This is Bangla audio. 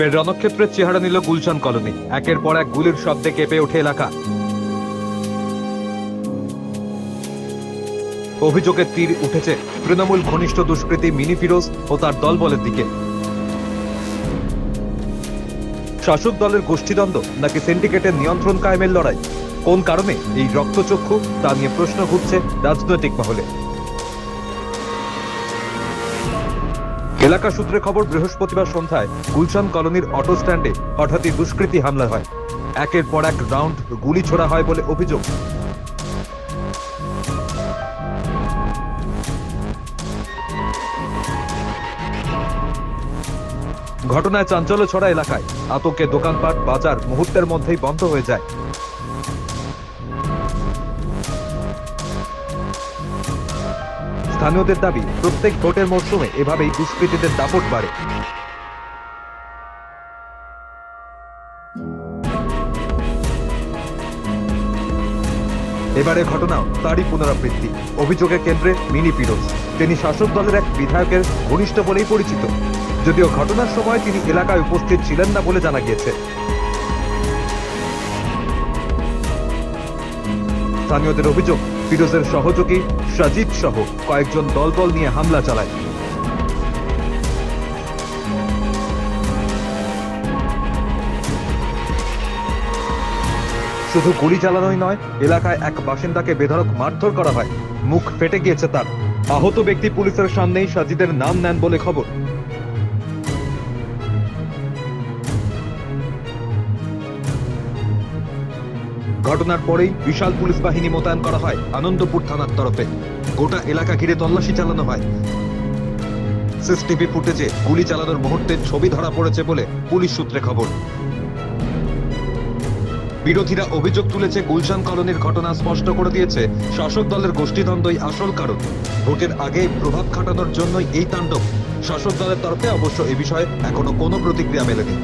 ফের রণক্ষেত্রের চেহারা নিল গুলশান কলোনি। একের পর এক গুলির শব্দে কেঁপে ওঠে এলাকা। অভিযোগের তীর উঠেছে তৃণমূল ঘনিষ্ঠ দুষ্কৃতী মিনি ফিরোজ ও তার দলবলের দিকে। শাসক দলের গোষ্ঠীদ্বন্দ্ব নাকি সিন্ডিকেটের নিয়ন্ত্রণ কায়েমের লড়াই? কোন কারণে এই রক্তচক্ষু? তা নিয়ে প্রশ্ন ঘুরছে রাজনৈতিক মহলে। এলাকা সূত্রে খবর, বৃহস্পতিবার সন্ধ্যায় গুলশান কলোনির অটো স্ট্যান্ডে হঠাৎই দুষ্কৃতী হামলা হয়। একের পর এক রাউন্ড গুলি ছোড়া হয় বলে অভিযোগ। ঘটনায় চাঞ্চল্য ছড়া এলাকায় আতঙ্কে দোকানপাট, বাজার মুহূর্তের মধ্যেই বন্ধ হয়ে যায়। স্থানীয়দের দাবি, প্রত্যেক ভোটের মরশুমে এভাবেই দুষ্কৃতীদের দাপট বাড়ে। এবারে ঘটনাও তারই পুনরাবৃত্তি। অভিযোগের কেন্দ্রে মিনি ফিরোজ। তিনি শাসক দলের এক বিধায়কের ঘনিষ্ঠ বলেই পরিচিত। যদিও ঘটনার সময় তিনি এলাকায় উপস্থিত ছিলেন না বলে জানা গিয়েছে। স্থানীয়দের অভিযোগ, ফিরোজের সহযোগী সাজিদ সহ কয়েকজন দলবল নিয়ে হামলা চালায়। শুধু গুলি চালানোই নয়, এলাকায় এক বাসিন্দাকে বেধড়ক মারধর করা হয়। মুখ ফেটে গিয়েছে তার। আহত ব্যক্তি পুলিশের সামনেই সাজিদের নাম নেন বলে খবর। ঘটনার পরেই বিশাল পুলিশ বাহিনী মোতায়েন করা হয় আনন্দপুর থানার তরফে। গোটা এলাকা ঘিরে তল্লাশি চালানো হয়। সিসিটিভি ফুটেজে গুলি চালানোর মুহূর্তের ছবি ধরা পড়েছে বলে পুলিশ সূত্রে খবর। বিরোধীরা অভিযোগ তুলেছে গুলশান কলোনির ঘটনা স্পষ্ট করে দিয়েছে, শাসক দলের গোষ্ঠীদ্বন্দ্বই আসল কারণ। ভোটের আগে প্রভাব খাটানোর জন্যই এই তাণ্ডব। শাসক দলের তরফে অবশ্য এ বিষয়ে এখনও কোনো প্রতিক্রিয়া মেলেনি।